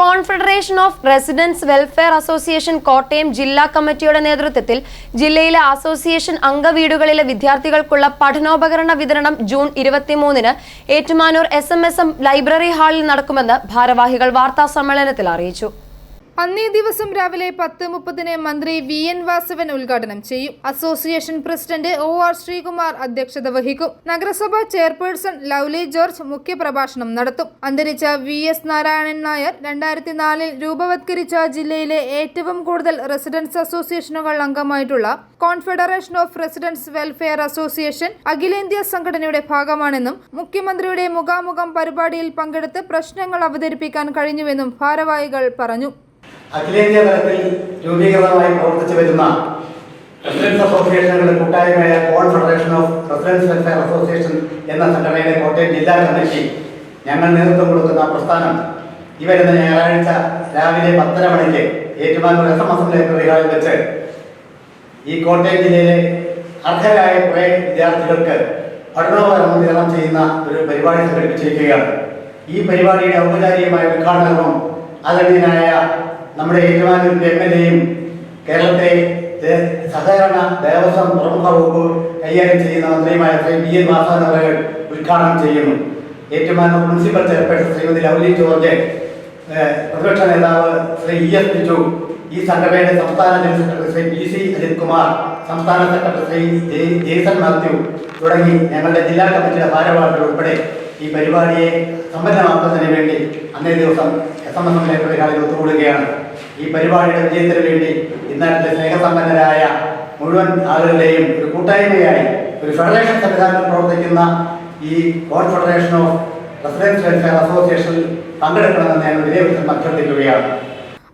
Confederation of residents welfare association Kottayam ജില്ലാ കമ്മിറ്റിയുടെ നേതൃത്വത്തിൽ ജില്ലയിലെ അസോസിയേഷൻ അംഗവീടുകളിലെ വിദ്യാർത്ഥികൾക്കുള്ള പഠനോപകരണ വിതരണം ജൂൺ ഇരുപത്തിമൂന്നിന് ഏറ്റുമാനൂർ എസ് ലൈബ്രറി ഹാളിൽ നടക്കുമെന്ന് ഭാരവാഹികൾ വാർത്താ സമ്മേളനത്തിൽ അറിയിച്ചു. അന്നേ ദിവസം രാവിലെ പത്ത് മുപ്പതിന് മന്ത്രി വി എൻ വാസവൻ ഉദ്ഘാടനം ചെയ്യും. Association president O R Sreekumar അധ്യക്ഷത വഹിക്കും. നഗരസഭാ ചെയർപേഴ്സൺ ലൗലി ജോർജ് മുഖ്യപ്രഭാഷണം നടത്തും. അന്തരിച്ച വി എസ് നാരായണൻ നായർ രണ്ടായിരത്തി നാലിൽ രൂപവത്കരിച്ച ജില്ലയിലെ ഏറ്റവും കൂടുതൽ റെസിഡൻസ് അസോസിയേഷനുകൾ അംഗമായിട്ടുള്ള confederation of residents welfare association അഖിലേന്ത്യാ സംഘടനയുടെ ഭാഗമാണെന്നും മുഖ്യമന്ത്രിയുടെ മുഖാമുഖം പരിപാടിയിൽ പങ്കെടുത്ത് പ്രശ്നങ്ങൾ അവതരിപ്പിക്കാൻ കഴിഞ്ഞുവെന്നും ഭാരവാഹികൾ പറഞ്ഞു. അഖിലേന്ത്യാ തലത്തിൽ രൂപീകൃതമായി പ്രവർത്തിച്ചു വരുന്ന റെസിഡൻസ് അസോസിയേഷനുകളുടെ കൂട്ടായ്മയായ confederation of residents welfare association എന്ന സംഘടനയുടെ കോട്ടയം ജില്ലാ കമ്മിറ്റി ഞങ്ങൾ നേതൃത്വം കൊടുക്കുന്ന പ്രസ്ഥാനം. ഈ വരുന്ന ഞായറാഴ്ച രാവിലെ പത്തര മണിക്ക് Ettumanoor S M S library ഹാളിൽ വെച്ച് ഈ കോട്ടയം ജില്ലയിലെ അർഹരായ കുറേ വിദ്യാർത്ഥികൾക്ക് പഠനോപകരണം വിതരണം ചെയ്യുന്ന ഒരു പരിപാടി സംഘടിപ്പിച്ചിരിക്കുകയാണ്. ഈ പരിപാടിയുടെ ഔപചാരികമായ ഉദ്ഘാടനവും ആദരണീയനായ നമ്മുടെ ഏറ്റവും എം എൽ എയും കേരളത്തെ സഹകരണ ദേവസ്വം പ്രമുഖ വകുപ്പ് കൈകാര്യം ചെയ്യുന്ന മന്ത്രിയുമായ ശ്രീ പി എൻ വാസവൻ ഉദ്ഘാടനം ചെയ്യുന്നു. Ettumanoor municipal chairperson Shrimati Lovely George പ്രതിപക്ഷ നേതാവ് ശ്രീ ഇ എസ് ബിജു ഈ സംഘടനയുടെ സംസ്ഥാന general secretary Shri P C Ajith Kumar സംസ്ഥാന സെക്രട്ടറി ശ്രീ ജെയ്സൺ മാത്യു തുടങ്ങി ഞങ്ങളുടെ ജില്ലാ കമ്മിറ്റിയുടെ ഭാരവാഹികൾ ഉൾപ്പെടെ ഈ പരിപാടിയെ സമ്പന്നമാക്കുന്നതിന് വേണ്ടി അന്നേ ദിവസം എസ് എം എസ് എം ലൈബ്രറികളിൽ ഒത്തുകൂടുകയാണ്. ഈ പരിപാടിയുടെ വിജയത്തിന് വേണ്ടി ഇന്നത്തെ സ്നേഹസമ്പന്നരായ മുഴുവൻ ആളുകളുടെയും ഒരു കൂട്ടായ്മയായി ഒരു ഫെഡറേഷൻ സംവിധാനത്തിൽ പ്രവർത്തിക്കുന്ന ഈ കോൺഫെഡറേഷൻ ഓഫ് റെസിഡൻസ് വെൽഫെയർ അസോസിയേഷനിൽ പങ്കെടുക്കണമെന്ന് ഞാൻ വിനയവിധം അഭ്യർത്ഥിക്കുകയാണ്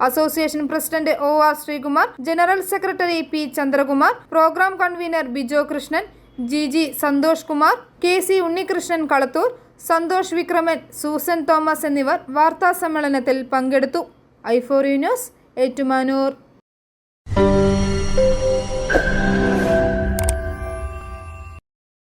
association president O R Sreekumar general secretary P Chandrakumar programme convener Bijo Krishnan G G Santhosh Kumar K C Unnikrishnan Kalathoor Santhosh Vikraman Susan Thomas എന്നിവർ വാർത്താ സമ്മേളനത്തിൽ പങ്കെടുത്തു. ഐഫോറി ന്യൂസ് ഏറ്റുമാനൂർ